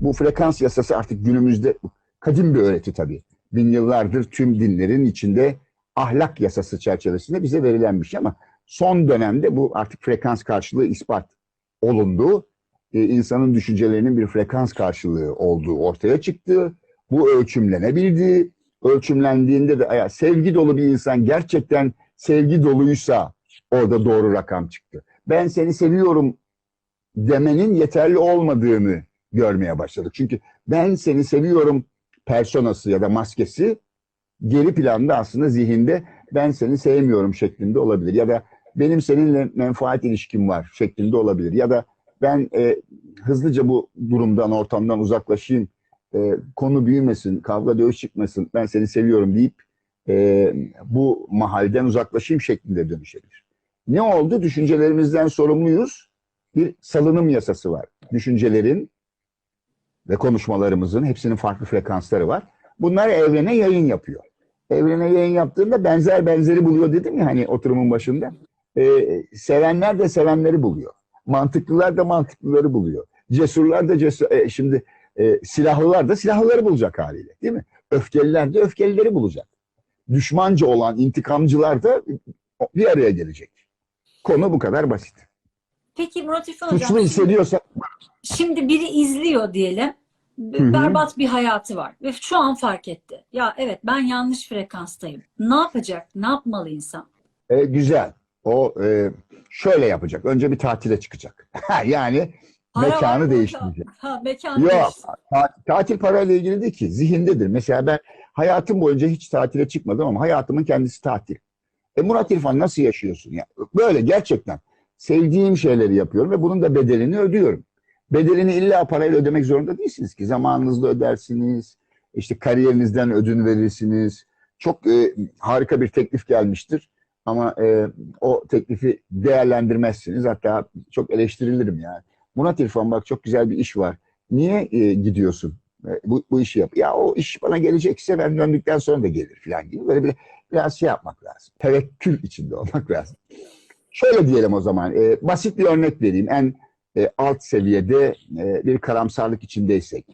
Bu frekans yasası artık günümüzde kadim bir öğreti tabii. Bin yıllardır tüm dinlerin içinde ahlak yasası çerçevesinde bize verilen bir şey ama son dönemde bu artık frekans karşılığı ispat olundu. Ee, insanın düşüncelerinin bir frekans karşılığı olduğu ortaya çıktı. Bu ölçümlenebildi. Ölçümlendiğinde de ya, sevgi dolu bir insan gerçekten sevgi doluysa orada doğru rakam çıktı. Ben seni seviyorum demenin yeterli olmadığını görmeye başladık. Çünkü ben seni seviyorum personası ya da maskesi geri planda aslında zihinde ben seni sevmiyorum şeklinde olabilir. Ya da benim seninle menfaat ilişkim var şeklinde olabilir. Ya da ben e, hızlıca bu durumdan, ortamdan uzaklaşayım, e, konu büyümesin, kavga dövüş çıkmasın, ben seni seviyorum deyip e, bu mahalden uzaklaşayım şeklinde dönüşebilir. Ne oldu? Düşüncelerimizden sorumluyuz. Bir salınım yasası var. Düşüncelerin ve konuşmalarımızın hepsinin farklı frekansları var. Bunlar evrene yayın yapıyor. Evrene yayın yaptığında benzer benzeri buluyor dedim ya hani oturumun başında. Ee, sevenler de sevenleri buluyor. Mantıklılar da mantıklıları buluyor. Cesurlar da cesur. e, şimdi e, silahlılar da silahlıları bulacak haliyle değil mi? Öfkeliler de öfkelileri bulacak. Düşmanca olan intikamcılar da bir araya gelecek. Konu bu kadar basit. Peki Murat İrfan Hocam, Suçlu hissediyorsa şimdi biri izliyor diyelim. Berbat bir hayatı var ve şu an fark etti. Ya evet ben yanlış frekanstayım. Ne yapacak? Ne yapmalı insan? E, güzel. O e, şöyle yapacak. Önce bir tatile çıkacak. yani Para mekanı değiştirecek. Ha, mekanı Yok. ta- tatil parayla ilgili değil ki. Zihindedir. Mesela ben hayatım boyunca hiç tatile çıkmadım ama hayatımın kendisi tatil. E Murat İrfan nasıl yaşıyorsun? ya? Böyle gerçekten sevdiğim şeyleri yapıyorum ve bunun da bedelini ödüyorum. Bedelini illa parayla ödemek zorunda değilsiniz ki. Zamanınızda ödersiniz. işte kariyerinizden ödün verirsiniz. Çok e, harika bir teklif gelmiştir. Ama e, o teklifi değerlendirmezsiniz. Hatta çok eleştirilirim yani. Murat İrfan bak çok güzel bir iş var. Niye e, gidiyorsun? E, bu, bu işi yap. Ya o iş bana gelecekse ben döndükten sonra da gelir falan gibi. Böyle bir, biraz şey yapmak lazım. Tevekkül içinde olmak lazım. Şöyle diyelim o zaman. e, basit bir örnek vereyim. En e, alt seviyede e, bir karamsarlık içindeysek.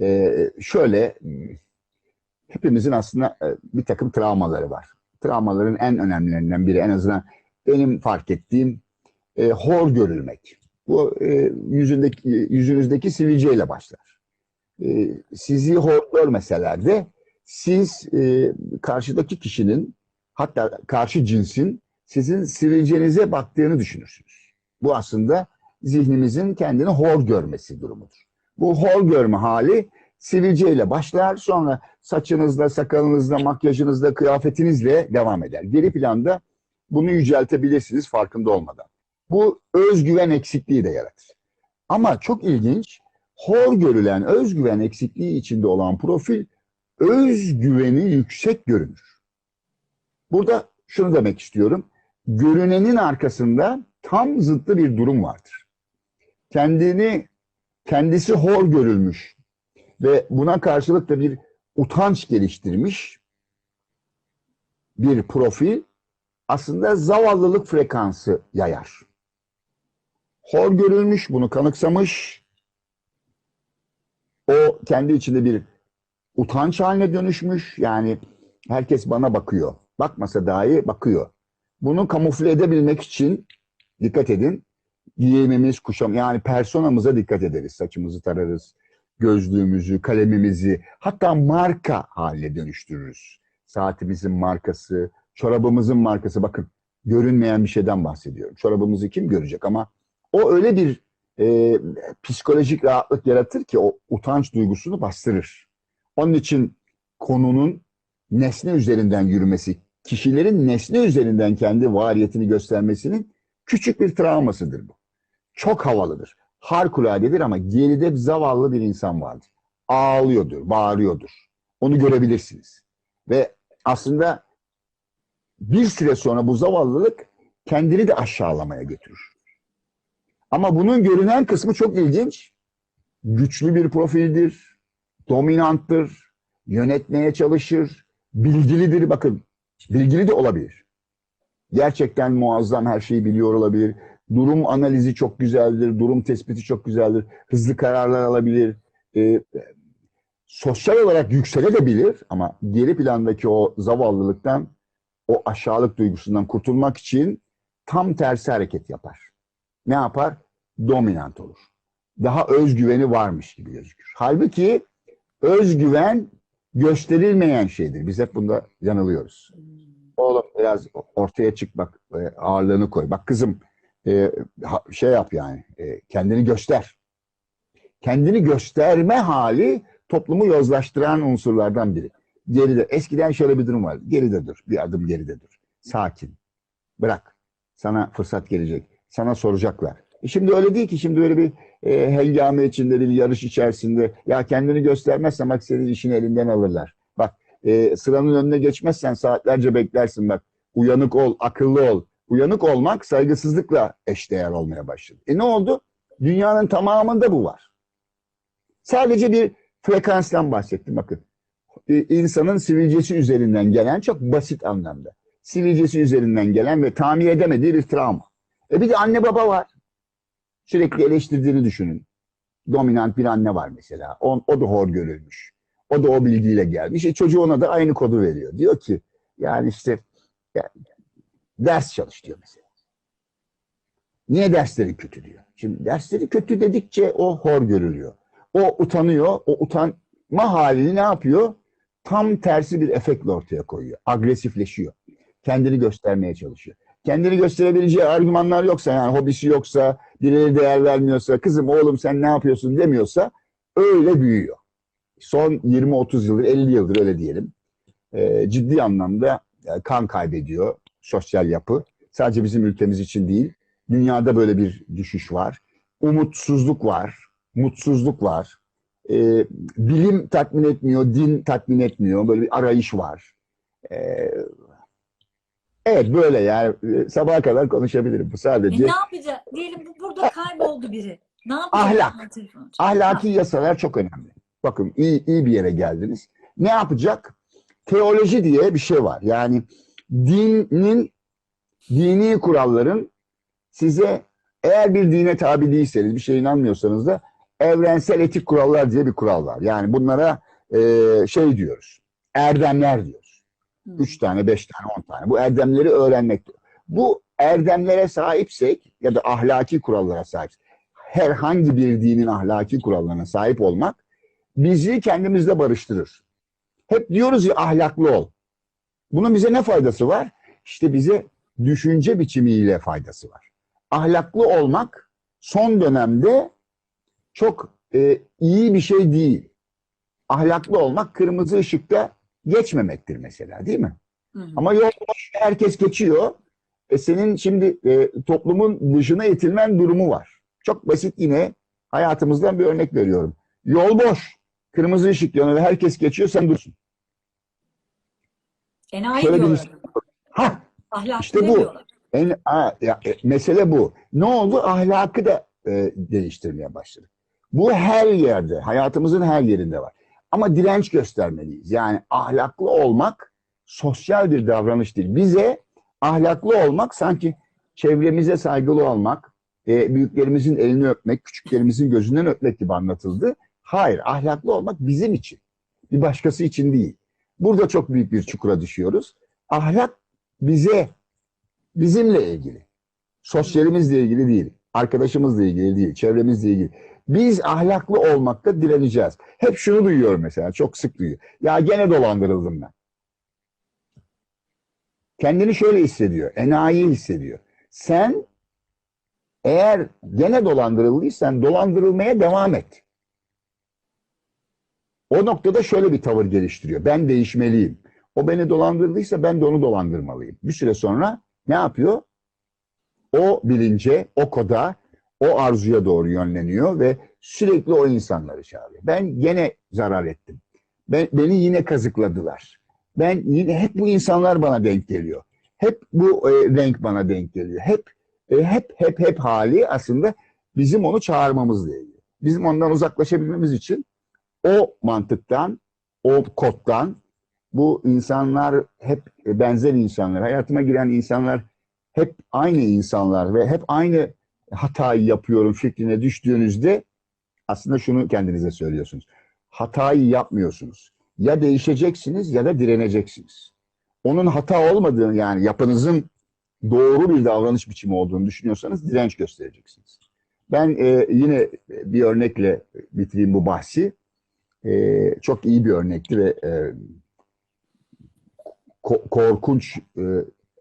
E, şöyle hepimizin aslında e, bir takım travmaları var. Travmaların en önemlilerinden biri en azından benim fark ettiğim e, hor görülmek. Bu e, yüzündeki, yüzünüzdeki sivilceyle başlar. E, sizi hor görmeseler de siz e, karşıdaki kişinin hatta karşı cinsin sizin sivilcenize baktığını düşünürsünüz. Bu aslında zihnimizin kendini hor görmesi durumudur. Bu hor görme hali sivilceyle başlar sonra saçınızla, sakalınızla, makyajınızla, kıyafetinizle devam eder. Geri planda bunu yüceltebilirsiniz farkında olmadan. Bu özgüven eksikliği de yaratır. Ama çok ilginç, hor görülen özgüven eksikliği içinde olan profil özgüveni yüksek görünür. Burada şunu demek istiyorum. Görünenin arkasında tam zıttı bir durum vardır. Kendini kendisi hor görülmüş ve buna karşılık da bir utanç geliştirmiş bir profil aslında zavallılık frekansı yayar. Hor görülmüş, bunu kanıksamış. O kendi içinde bir utanç haline dönüşmüş. Yani herkes bana bakıyor. Bakmasa dahi bakıyor. Bunu kamufle edebilmek için dikkat edin. Giyimimiz, kuşam yani personamıza dikkat ederiz. Saçımızı tararız, gözlüğümüzü, kalemimizi hatta marka haline dönüştürürüz. Saatimizin markası, çorabımızın markası. Bakın görünmeyen bir şeyden bahsediyorum. Çorabımızı kim görecek ama o öyle bir e, psikolojik rahatlık yaratır ki o utanç duygusunu bastırır. Onun için konunun nesne üzerinden yürümesi, kişilerin nesne üzerinden kendi variyetini göstermesinin küçük bir travmasıdır bu. Çok havalıdır. Harikuladedir ama geride zavallı bir insan vardır. Ağlıyordur, bağırıyordur. Onu görebilirsiniz. Ve aslında bir süre sonra bu zavallılık kendini de aşağılamaya götürür. Ama bunun görünen kısmı çok ilginç. Güçlü bir profildir, dominanttır, yönetmeye çalışır, bilgilidir. Bakın, bilgili de olabilir. Gerçekten muazzam her şeyi biliyor olabilir. Durum analizi çok güzeldir, durum tespiti çok güzeldir. Hızlı kararlar alabilir. e, sosyal olarak yükselebilir ama geri plandaki o zavallılıktan, o aşağılık duygusundan kurtulmak için tam tersi hareket yapar. Ne yapar? Dominant olur. Daha özgüveni varmış gibi gözükür. Halbuki özgüven gösterilmeyen şeydir. Biz hep bunda yanılıyoruz. Oğlum biraz ortaya çık bak e, ağırlığını koy. Bak kızım e, şey yap yani e, kendini göster. Kendini gösterme hali toplumu yozlaştıran unsurlardan biri. Geride. Eskiden şöyle bir durum var. Geride dur. Bir adım geride dur. Sakin. Bırak. Sana fırsat gelecek. Sana soracaklar. E şimdi öyle değil ki. Şimdi böyle bir e, hengame içinde bir yarış içerisinde ya kendini göstermezsen bak senin işini elinden alırlar. Bak e, sıranın önüne geçmezsen saatlerce beklersin bak. Uyanık ol, akıllı ol. Uyanık olmak saygısızlıkla eşdeğer olmaya başladı. E ne oldu? Dünyanın tamamında bu var. Sadece bir frekanstan bahsettim bakın. E, insanın sivilcesi üzerinden gelen çok basit anlamda. Sivilcesi üzerinden gelen ve tamir edemediği bir travma. E bir de anne baba var. Sürekli eleştirdiğini düşünün. Dominant bir anne var mesela. O, o da hor görülmüş. O da o bilgiyle gelmiş. E çocuğu ona da aynı kodu veriyor. Diyor ki yani işte ya, ders çalış diyor mesela. Niye dersleri kötü diyor. Şimdi dersleri kötü dedikçe o hor görülüyor. O utanıyor. O utanma halini ne yapıyor? Tam tersi bir efektle ortaya koyuyor. Agresifleşiyor. Kendini göstermeye çalışıyor. Kendini gösterebileceği argümanlar yoksa yani hobisi yoksa, birileri değer vermiyorsa, kızım oğlum sen ne yapıyorsun demiyorsa öyle büyüyor. Son 20-30 yıldır, 50 yıldır öyle diyelim. e, ciddi anlamda e, kan kaybediyor sosyal yapı. Sadece bizim ülkemiz için değil. Dünyada böyle bir düşüş var. Umutsuzluk var. Mutsuzluk var. E, bilim tatmin etmiyor, din tatmin etmiyor. Böyle bir arayış var. E, evet böyle yani E, sabaha kadar konuşabilirim. Bu E sadece ne yapacak? Diyelim bu burada kayboldu biri. Ne yapacak? Ahlak. Ahlaki yasalar çok önemli. Bakın iyi, iyi bir yere geldiniz. Ne yapacak? Teoloji diye bir şey var. Yani dinin, dini kuralların size eğer bir dine tabi değilseniz, bir şeye inanmıyorsanız da evrensel etik kurallar diye bir kural var. Yani bunlara e, şey diyoruz, erdemler diyoruz. Üç tane, beş tane, on tane. Bu erdemleri öğrenmek. Bu erdemlere sahipsek ya da ahlaki kurallara sahip, herhangi bir dinin ahlaki kurallarına sahip olmak bizi kendimizle barıştırır. Hep diyoruz ya ahlaklı ol. Bunun bize ne faydası var? İşte bize düşünce biçimiyle faydası var. Ahlaklı olmak son dönemde çok e, iyi bir şey değil. Ahlaklı olmak kırmızı ışıkta geçmemektir mesela değil mi? Hı. Ama yol herkes geçiyor. E senin şimdi e, toplumun dışına itilmen durumu var. Çok basit yine hayatımızdan bir örnek veriyorum. Yol boş. Kırmızı ışık yanıyor ve herkes geçiyor sen dursun. Enayi Şöyle bir diyorlar. Ha Ahlaklı İşte bu. en, ha, ya, e, mesele bu. Ne oldu? Ahlakı da e, değiştirmeye başladık. Bu her yerde, hayatımızın her yerinde var. Ama direnç göstermeliyiz. Yani ahlaklı olmak sosyal bir davranış değil. Bize ahlaklı olmak sanki çevremize saygılı olmak, e, büyüklerimizin elini öpmek, küçüklerimizin gözünden öpmek gibi anlatıldı. Hayır, ahlaklı olmak bizim için. Bir başkası için değil. Burada çok büyük bir çukura düşüyoruz. Ahlak bize, bizimle ilgili. Sosyalimizle ilgili değil. Arkadaşımızla ilgili değil. Çevremizle ilgili. Biz ahlaklı olmakta direneceğiz. Hep şunu duyuyorum mesela. Çok sık duyuyor. Ya gene dolandırıldım ben. Kendini şöyle hissediyor. Enayi hissediyor. Sen eğer gene dolandırıldıysan dolandırılmaya devam et. O noktada şöyle bir tavır geliştiriyor. Ben değişmeliyim. O beni dolandırdıysa ben de onu dolandırmalıyım. Bir süre sonra ne yapıyor? O bilince, o koda, o arzuya doğru yönleniyor ve sürekli o insanları çağırıyor. Ben gene zarar ettim. Ben, beni yine kazıkladılar. Ben yine hep bu insanlar bana denk geliyor. Hep bu e, renk bana denk geliyor. Hep e, hep hep hep hali aslında bizim onu çağırmamızla ilgili. Bizim ondan uzaklaşabilmemiz için o mantıktan, o koddan bu insanlar hep benzer insanlar, hayatıma giren insanlar hep aynı insanlar ve hep aynı hatayı yapıyorum fikrine düştüğünüzde aslında şunu kendinize söylüyorsunuz. Hatayı yapmıyorsunuz. Ya değişeceksiniz ya da direneceksiniz. Onun hata olmadığını yani yapınızın doğru bir davranış biçimi olduğunu düşünüyorsanız direnç göstereceksiniz. Ben e, yine bir örnekle bitireyim bu bahsi. E, çok iyi bir örnekti ve e, ko- korkunç e,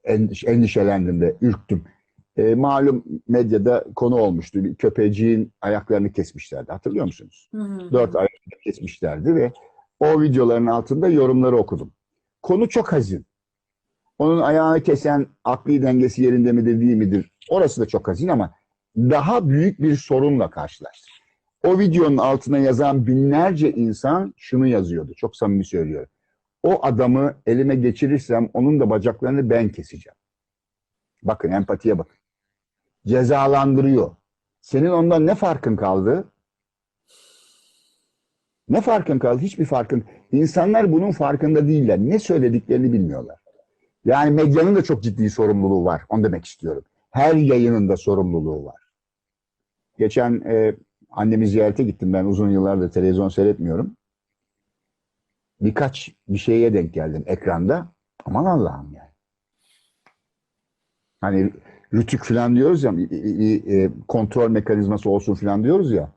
endiş- endişelendim ve ürktüm. E, malum medyada konu olmuştu. Bir köpeciğin ayaklarını kesmişlerdi. Hatırlıyor musunuz? Hı hı. Dört ayaklarını kesmişlerdi ve o videoların altında yorumları okudum. Konu çok hazin. Onun ayağını kesen akli dengesi yerinde midir değil midir? Orası da çok hazin ama daha büyük bir sorunla karşılaştık. O videonun altına yazan binlerce insan şunu yazıyordu. Çok samimi söylüyorum. O adamı elime geçirirsem onun da bacaklarını ben keseceğim. Bakın empatiye bakın. Cezalandırıyor. Senin ondan ne farkın kaldı? Ne farkın kaldı? Hiçbir farkın. İnsanlar bunun farkında değiller. Ne söylediklerini bilmiyorlar. Yani medyanın da çok ciddi sorumluluğu var. Onu demek istiyorum. Her yayının da sorumluluğu var. Geçen e, annemi ziyarete gittim. Ben uzun yıllardır televizyon seyretmiyorum. Birkaç bir şeye denk geldim ekranda. Aman Allah'ım yani. Hani rütük falan diyoruz ya, i- kontrol mekanizması olsun falan diyoruz ya.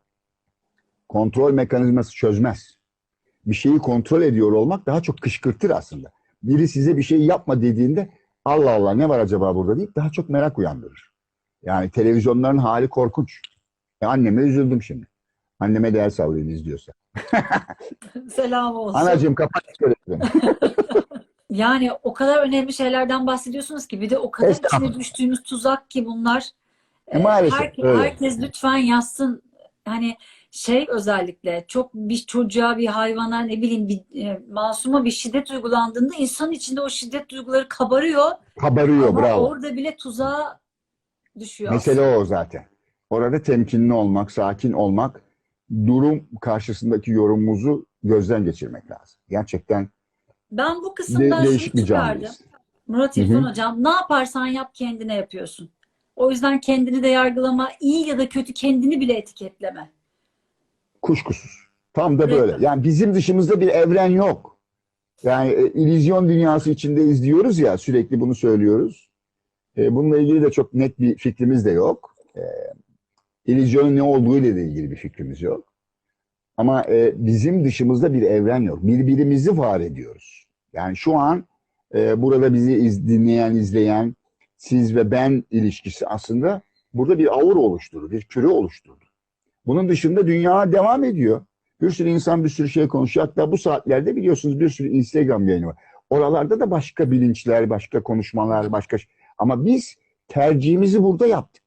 Kontrol mekanizması çözmez. Bir şeyi kontrol ediyor olmak daha çok kışkırtır aslında. Biri size bir şey yapma dediğinde Allah Allah ne var acaba burada deyip daha çok merak uyandırır. Yani televizyonların hali korkunç. E, anneme üzüldüm şimdi. Anneme değer sallayayım izliyorsa. Selam olsun. Anacığım kapat televizyonu. Yani o kadar önemli şeylerden bahsediyorsunuz ki bir de o kadar içine düştüğümüz tuzak ki bunlar. E, maalesef, Her- öyle. herkes lütfen yazsın. Hani şey özellikle çok bir çocuğa bir hayvana ne bileyim bir e, masuma bir şiddet uygulandığında insan içinde o şiddet duyguları kabarıyor. Kabarıyor Ama bravo. orada bile tuzağa düşüyor Mesele aslında. o zaten. Orada temkinli olmak, sakin olmak, durum karşısındaki yorumumuzu gözden geçirmek lazım. Gerçekten Ben bu de- kısımdan şunu değişik bir çıkardım. Murat. İrfan Hocam ne yaparsan yap kendine yapıyorsun. O yüzden kendini de yargılama, iyi ya da kötü kendini bile etiketleme. Kuşkusuz. Tam da Evet. böyle. Yani bizim dışımızda bir evren yok. Yani e, illüzyon dünyası içindeyiz diyoruz ya sürekli bunu söylüyoruz. E, bununla ilgili de çok net bir fikrimiz de yok. E, illüzyonun ne olduğu ile de ilgili bir fikrimiz yok. Ama e, bizim dışımızda bir evren yok. Birbirimizi var ediyoruz. Yani şu an e, burada bizi iz, dinleyen, izleyen siz ve ben ilişkisi aslında burada bir avur oluşturdu, bir küre oluşturdu. Bunun dışında dünya devam ediyor. Bir sürü insan bir sürü şey konuşuyor. Hatta bu saatlerde biliyorsunuz bir sürü Instagram yayını var. Oralarda da başka bilinçler, başka konuşmalar, başka. Ama biz tercihimizi burada yaptık.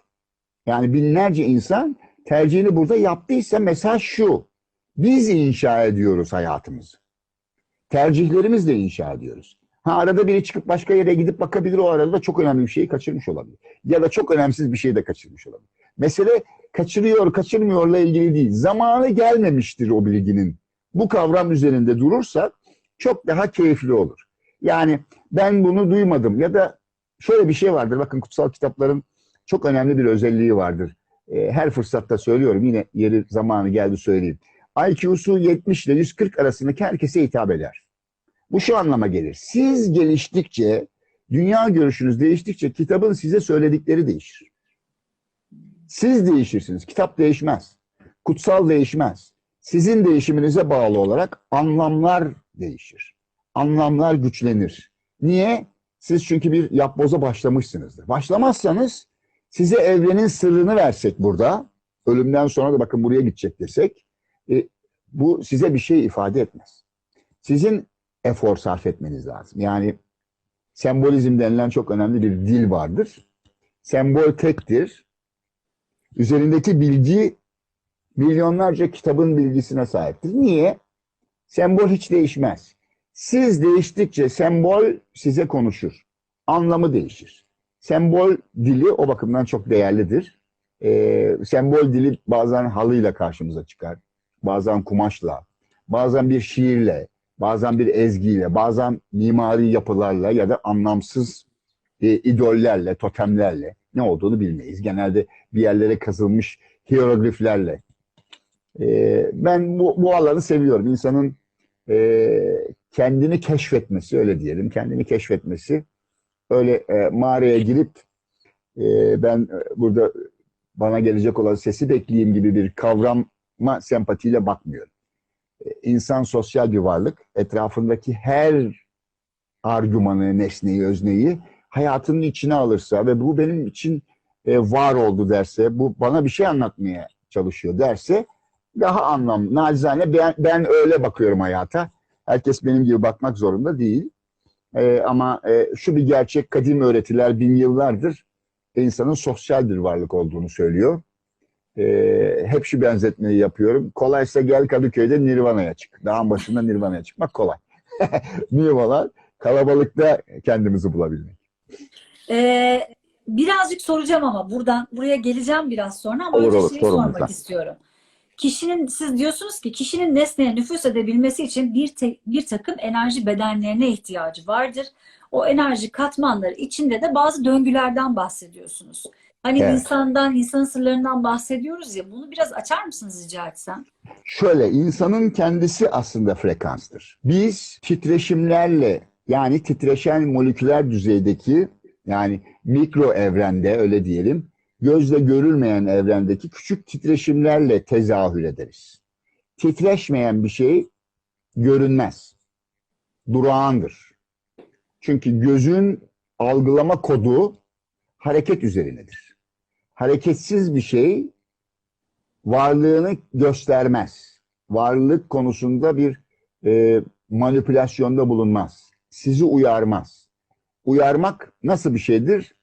Yani binlerce insan tercihini burada yaptıysa mesaj şu. Biz inşa ediyoruz hayatımızı. Tercihlerimizle inşa ediyoruz. Ha arada biri çıkıp başka yere gidip bakabilir o arada çok önemli bir şeyi kaçırmış olabilir. Ya da çok önemsiz bir şey de kaçırmış olabilir. Mesele kaçırıyor, kaçırmıyorla ilgili değil. Zamanı gelmemiştir o bilginin. Bu kavram üzerinde durursak çok daha keyifli olur. Yani ben bunu duymadım ya da şöyle bir şey vardır. Bakın kutsal kitapların çok önemli bir özelliği vardır. E, her fırsatta söylüyorum. Yine yeri zamanı geldi söyleyeyim. IQ'su 70 ile 140 arasındaki herkese hitap eder. Bu şu anlama gelir. Siz geliştikçe, dünya görüşünüz değiştikçe kitabın size söyledikleri değişir. Siz değişirsiniz. Kitap değişmez. Kutsal değişmez. Sizin değişiminize bağlı olarak anlamlar değişir. Anlamlar güçlenir. Niye? Siz çünkü bir yapboza başlamışsınızdır. Başlamazsanız size evrenin sırrını versek burada, ölümden sonra da bakın buraya gidecek desek, e, bu size bir şey ifade etmez. Sizin efor sarf etmeniz lazım. Yani sembolizm denilen çok önemli bir dil vardır. Sembol tektir. Üzerindeki bilgi milyonlarca kitabın bilgisine sahiptir. Niye? Sembol hiç değişmez. Siz değiştikçe sembol size konuşur. Anlamı değişir. Sembol dili o bakımdan çok değerlidir. Ee, sembol dili bazen halıyla karşımıza çıkar. Bazen kumaşla, bazen bir şiirle, bazen bir ezgiyle, bazen mimari yapılarla ya da anlamsız e, idollerle, totemlerle ne olduğunu bilmeyiz. Genelde bir yerlere kazılmış hierogliflerle Ee, ben bu, bu alanı seviyorum. İnsanın e, kendini keşfetmesi, öyle diyelim, kendini keşfetmesi. Öyle e, mağaraya girip e, ben e, burada bana gelecek olan sesi bekleyeyim gibi bir kavrama sempatiyle bakmıyorum. E, İnsan sosyal bir varlık. Etrafındaki her argümanı, nesneyi, özneyi hayatının içine alırsa ve bu benim için e, var oldu derse, bu bana bir şey anlatmaya çalışıyor derse daha anlam. Nacizane ben, ben öyle bakıyorum hayata. Herkes benim gibi bakmak zorunda değil. E, ama e, şu bir gerçek, kadim öğretiler bin yıllardır insanın sosyal bir varlık olduğunu söylüyor. E, hep şu benzetmeyi yapıyorum. Kolaysa gel Kadıköy'de Nirvana'ya çık. Dağın başında Nirvana'ya çıkmak kolay. Nirvana kalabalıkta kendimizi bulabilmek. Ee, birazcık soracağım ama buradan buraya geleceğim biraz sonra ama Olur, önce olur, şeyi sormak lütfen. istiyorum. Kişinin siz diyorsunuz ki kişinin nesneye nüfuz edebilmesi için bir te- bir takım enerji bedenlerine ihtiyacı vardır. O enerji katmanları içinde de bazı döngülerden bahsediyorsunuz. Hani Evet. insandan, insan sırlarından bahsediyoruz ya. Bunu biraz açar mısınız rica etsem? Şöyle insanın kendisi aslında frekanstır. Biz titreşimlerle yani titreşen moleküler düzeydeki yani mikro evrende öyle diyelim gözle görülmeyen evrendeki küçük titreşimlerle tezahür ederiz. Titreşmeyen bir şey görünmez. Durağandır. Çünkü gözün algılama kodu hareket üzerinedir. Hareketsiz bir şey varlığını göstermez. Varlık konusunda bir e, manipülasyonda bulunmaz. Sizi uyarmaz. Uyarmak nasıl bir şeydir?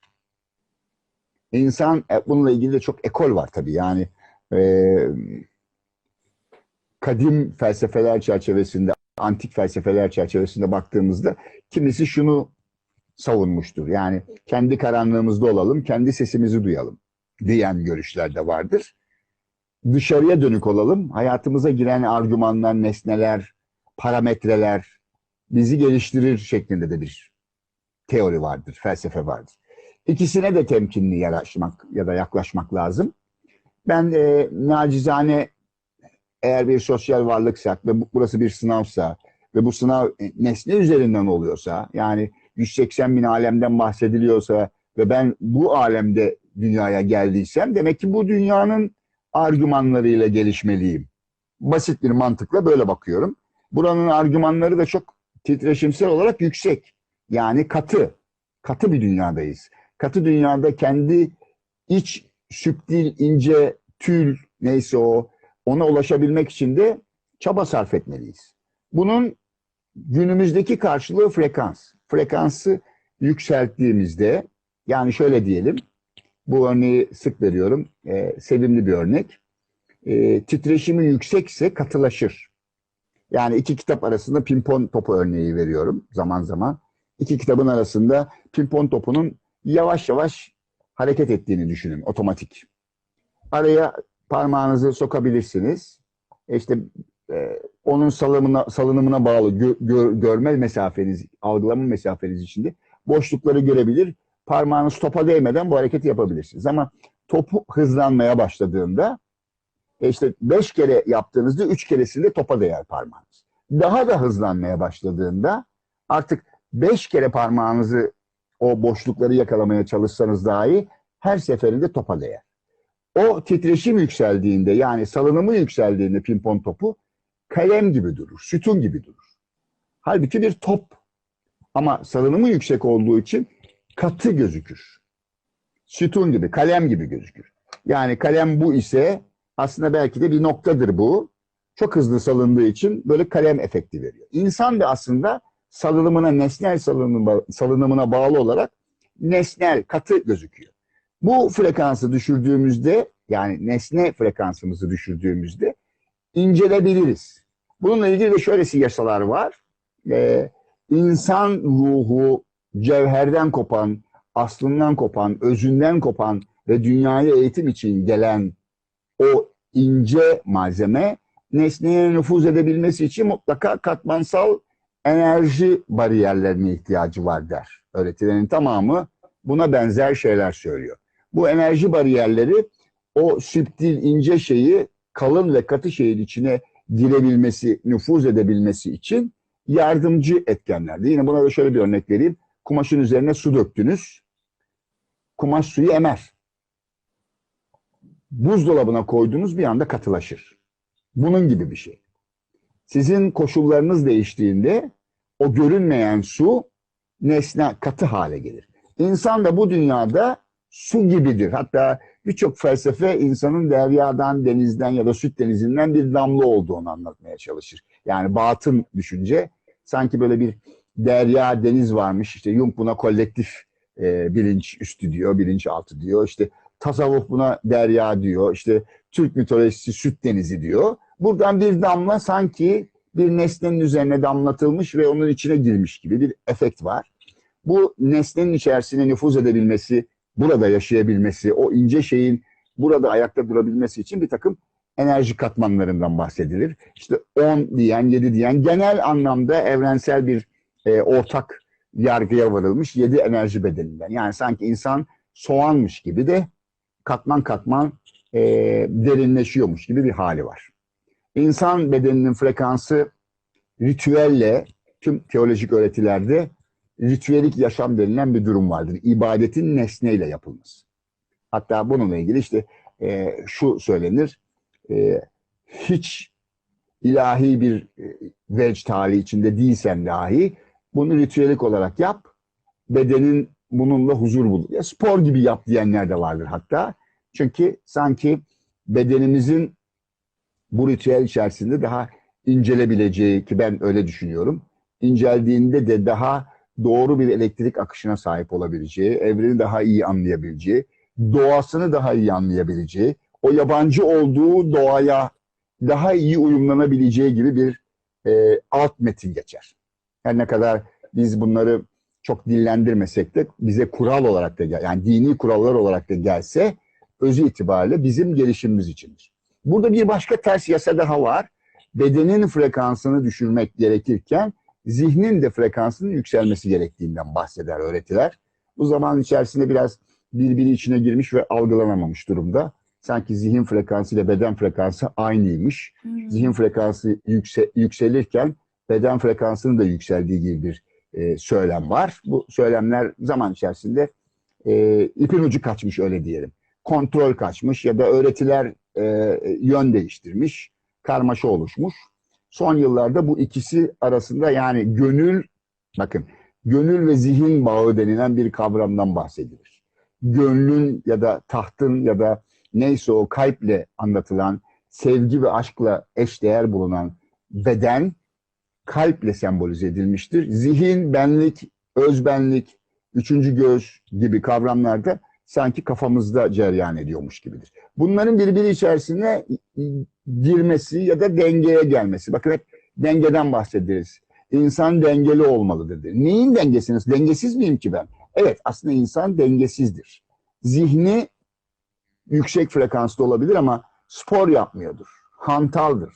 İnsan, e, bununla ilgili de çok ekol var tabii. Yani e, kadim felsefeler çerçevesinde, antik felsefeler çerçevesinde baktığımızda kimisi şunu savunmuştur. Yani kendi karanlığımızda olalım, kendi sesimizi duyalım diyen görüşler de vardır dışarıya dönük olalım. Hayatımıza giren argümanlar, nesneler, parametreler bizi geliştirir şeklinde de bir teori vardır, felsefe vardır. İkisine de temkinli yanaşmak ya da yaklaşmak lazım. Ben e, nacizane eğer bir sosyal varlıksak ve bu- burası bir sınavsa ve bu sınav e, nesne üzerinden oluyorsa yani 180 bin alemden bahsediliyorsa ve ben bu alemde dünyaya geldiysem demek ki bu dünyanın argümanlarıyla gelişmeliyim. Basit bir mantıkla böyle bakıyorum. Buranın argümanları da çok titreşimsel olarak yüksek. Yani katı. Katı bir dünyadayız. Katı dünyada kendi iç süptil, ince, tül neyse o ona ulaşabilmek için de çaba sarf etmeliyiz. Bunun günümüzdeki karşılığı frekans. Frekansı yükselttiğimizde yani şöyle diyelim bu örneği sık veriyorum. Ee, sevimli bir örnek. Ee, titreşimi yüksekse katılaşır. Yani iki kitap arasında pimpon topu örneği veriyorum zaman zaman. İki kitabın arasında pimpon topunun yavaş yavaş hareket ettiğini düşünün otomatik. Araya parmağınızı sokabilirsiniz. İşte e, onun salımına, salınımına bağlı gö- gö- görme mesafeniz, algılama mesafeniz içinde boşlukları görebilir parmağınız topa değmeden bu hareketi yapabilirsiniz. Ama topu hızlanmaya başladığında e işte beş kere yaptığınızda üç keresinde topa değer parmağınız. Daha da hızlanmaya başladığında artık beş kere parmağınızı o boşlukları yakalamaya çalışsanız dahi her seferinde topa değer. O titreşim yükseldiğinde yani salınımı yükseldiğinde pimpon topu kalem gibi durur, sütun gibi durur. Halbuki bir top ama salınımı yüksek olduğu için katı gözükür. Sütun gibi, kalem gibi gözükür. Yani kalem bu ise aslında belki de bir noktadır bu. Çok hızlı salındığı için böyle kalem efekti veriyor. İnsan da aslında salınımına, nesnel salınıma, salınımına bağlı olarak nesnel, katı gözüküyor. Bu frekansı düşürdüğümüzde, yani nesne frekansımızı düşürdüğümüzde incelebiliriz. Bununla ilgili de şöylesi yasalar var. Ee, insan ruhu cevherden kopan, aslından kopan, özünden kopan ve dünyaya eğitim için gelen o ince malzeme nesneye nüfuz edebilmesi için mutlaka katmansal enerji bariyerlerine ihtiyacı var der. Öğretilerin tamamı buna benzer şeyler söylüyor. Bu enerji bariyerleri o süptil ince şeyi kalın ve katı şeyin içine girebilmesi, nüfuz edebilmesi için yardımcı etkenlerdi. Yine buna da şöyle bir örnek vereyim. Kumaşın üzerine su döktünüz. Kumaş suyu emer. Buzdolabına koyduğunuz bir anda katılaşır. Bunun gibi bir şey. Sizin koşullarınız değiştiğinde o görünmeyen su nesne katı hale gelir. İnsan da bu dünyada su gibidir. Hatta birçok felsefe insanın deryadan, denizden ya da süt denizinden bir damla olduğunu anlatmaya çalışır. Yani batın düşünce sanki böyle bir derya, deniz varmış. İşte Jung buna kolektif e, bilinç üstü diyor, bilinç altı diyor. İşte tasavvuf buna derya diyor. İşte Türk mitolojisi süt denizi diyor. Buradan bir damla sanki bir nesnenin üzerine damlatılmış ve onun içine girmiş gibi bir efekt var. Bu nesnenin içerisine nüfuz edebilmesi, burada yaşayabilmesi, o ince şeyin burada ayakta durabilmesi için bir takım enerji katmanlarından bahsedilir. İşte 10 diyen, 7 diyen genel anlamda evrensel bir e, ortak yargıya varılmış 7 enerji bedeninden. Yani sanki insan soğanmış gibi de katman katman e, derinleşiyormuş gibi bir hali var. İnsan bedeninin frekansı ritüelle tüm teolojik öğretilerde ritüelik yaşam denilen bir durum vardır. İbadetin nesneyle yapılması. Hatta bununla ilgili işte e, şu söylenir. E, hiç ilahi bir e, vecd hali içinde değilsen dahi bunu ritüelik olarak yap. Bedenin bununla huzur bulur. Ya spor gibi yap diyenler de vardır hatta. Çünkü sanki bedenimizin bu ritüel içerisinde daha incelebileceği ki ben öyle düşünüyorum. İnceldiğinde de daha doğru bir elektrik akışına sahip olabileceği, evreni daha iyi anlayabileceği, doğasını daha iyi anlayabileceği, o yabancı olduğu doğaya daha iyi uyumlanabileceği gibi bir e, alt metin geçer. Her ne kadar biz bunları çok dillendirmesek de bize kural olarak da gel, yani dini kurallar olarak da gelse özü itibariyle bizim gelişimimiz içindir. Burada bir başka ters yasa daha var. Bedenin frekansını düşürmek gerekirken zihnin de frekansının yükselmesi gerektiğinden bahseder öğretiler. Bu zaman içerisinde biraz birbiri içine girmiş ve algılanamamış durumda. Sanki zihin frekansı ile beden frekansı aynıymış. Hmm. Zihin frekansı yükse, yükselirken beden frekansının da yükseldiği gibi bir e, söylem var. Bu söylemler zaman içerisinde e, ipin ucu kaçmış öyle diyelim. Kontrol kaçmış ya da öğretiler e, yön değiştirmiş, karmaşa oluşmuş. Son yıllarda bu ikisi arasında yani gönül, bakın gönül ve zihin bağı denilen bir kavramdan bahsedilir. Gönlün ya da tahtın ya da neyse o kalple anlatılan, sevgi ve aşkla eşdeğer bulunan beden kalple sembolize edilmiştir. Zihin, benlik, özbenlik, üçüncü göz gibi kavramlarda sanki kafamızda cereyan ediyormuş gibidir. Bunların birbiri içerisine girmesi ya da dengeye gelmesi. Bakın hep dengeden bahsederiz. İnsan dengeli olmalıdır. Neyin dengesiniz? Dengesiz miyim ki ben? Evet aslında insan dengesizdir. Zihni yüksek frekanslı olabilir ama spor yapmıyordur. Hantaldır.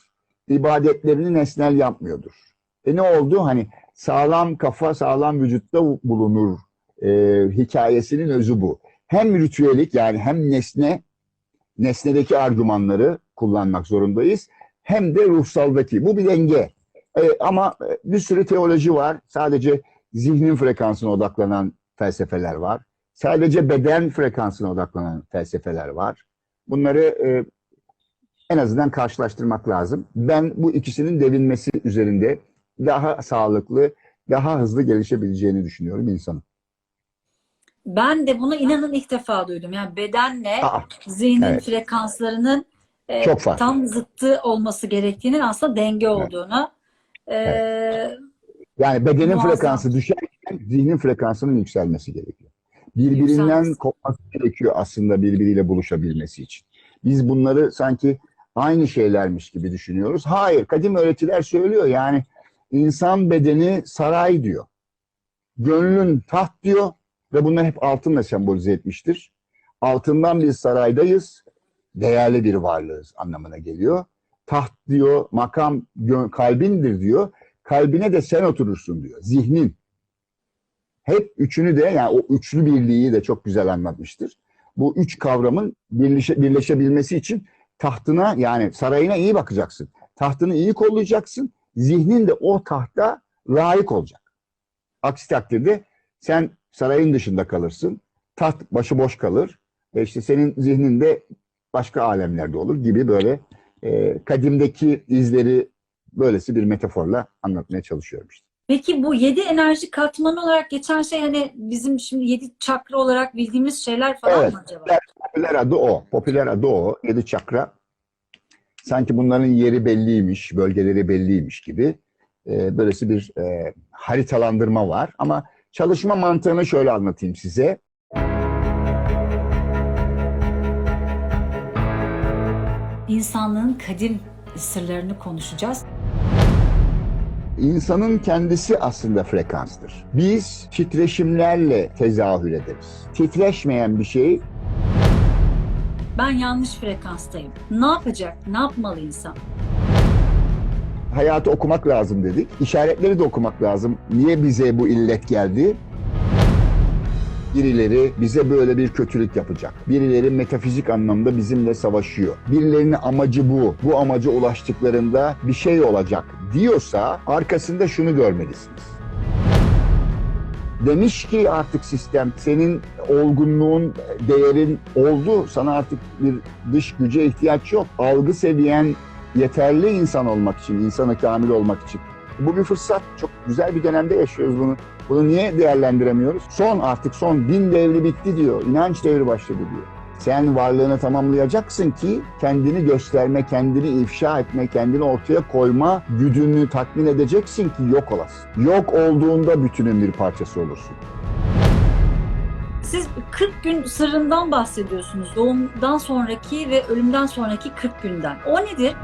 İbadetlerini nesnel yapmıyordur. E ne oldu? Hani sağlam kafa sağlam vücutta bulunur e, hikayesinin özü bu. Hem ritüelik yani hem nesne nesnedeki argümanları kullanmak zorundayız. Hem de ruhsaldaki. Bu bir denge. E, ama bir sürü teoloji var. Sadece zihnin frekansına odaklanan felsefeler var. Sadece beden frekansına odaklanan felsefeler var. Bunları e, en azından karşılaştırmak lazım. Ben bu ikisinin devinmesi üzerinde daha sağlıklı, daha hızlı gelişebileceğini düşünüyorum insanın. Ben de bunu inanın ilk defa duydum. Yani bedenle Aa, zihnin evet. frekanslarının e, Çok farklı. tam zıttı olması gerektiğinin aslında denge olduğunu. E, Yani bedenin Muazzam. frekansı düşerken zihnin frekansının yükselmesi gerekiyor. Birbirinden Yükselmesi. kopması gerekiyor aslında birbiriyle buluşabilmesi için. Biz bunları sanki aynı şeylermiş gibi düşünüyoruz. Hayır, kadim öğretiler söylüyor yani insan bedeni saray diyor. Gönlün taht diyor ve bunlar hep altınla sembolize etmiştir. Altından bir saraydayız, değerli bir varlığız anlamına geliyor. Taht diyor, makam kalbindir diyor. Kalbine de sen oturursun diyor. Zihnin. Hep üçünü de yani o üçlü birliği de çok güzel anlatmıştır. Bu üç kavramın birleşe, birleşebilmesi için tahtına yani sarayına iyi bakacaksın. Tahtını iyi kollayacaksın. Zihnin de o tahta layık olacak. Aksi takdirde sen sarayın dışında kalırsın. Taht başıboş kalır. Ve işte senin zihnin de başka alemlerde olur gibi böyle e, kadimdeki izleri böylesi bir metaforla anlatmaya çalışıyorum işte. Peki bu yedi enerji katmanı olarak geçen şey hani bizim şimdi yedi çakra olarak bildiğimiz şeyler falan Evet. mı acaba? Popüler adı o. Popüler adı o. Yedi çakra. Sanki bunların yeri belliymiş, bölgeleri belliymiş gibi. E, böylesi bir e, haritalandırma var. Ama çalışma mantığını şöyle anlatayım size. İnsanlığın kadim sırlarını konuşacağız. İnsanın kendisi aslında frekanstır. Biz titreşimlerle tezahür ederiz. Titreşmeyen bir şey Ben yanlış frekanstayım. Ne yapacak? Ne yapmalı insan? hayatı okumak lazım dedik. İşaretleri de okumak lazım. Niye bize bu illet geldi? Birileri bize böyle bir kötülük yapacak. Birileri metafizik anlamda bizimle savaşıyor. Birilerinin amacı bu. Bu amaca ulaştıklarında bir şey olacak diyorsa arkasında şunu görmelisiniz. Demiş ki artık sistem senin olgunluğun, değerin oldu. Sana artık bir dış güce ihtiyaç yok. Algı seviyen yeterli insan olmak için, insana kamil olmak için. Bu bir fırsat. Çok güzel bir dönemde yaşıyoruz bunu. Bunu niye değerlendiremiyoruz? Son artık son din devri bitti diyor. İnanç devri başladı diyor. Sen varlığını tamamlayacaksın ki kendini gösterme, kendini ifşa etme, kendini ortaya koyma güdünü tatmin edeceksin ki yok olasın. Yok olduğunda bütünün bir parçası olursun. Siz 40 gün sırrından bahsediyorsunuz. Doğumdan sonraki ve ölümden sonraki 40 günden. O nedir?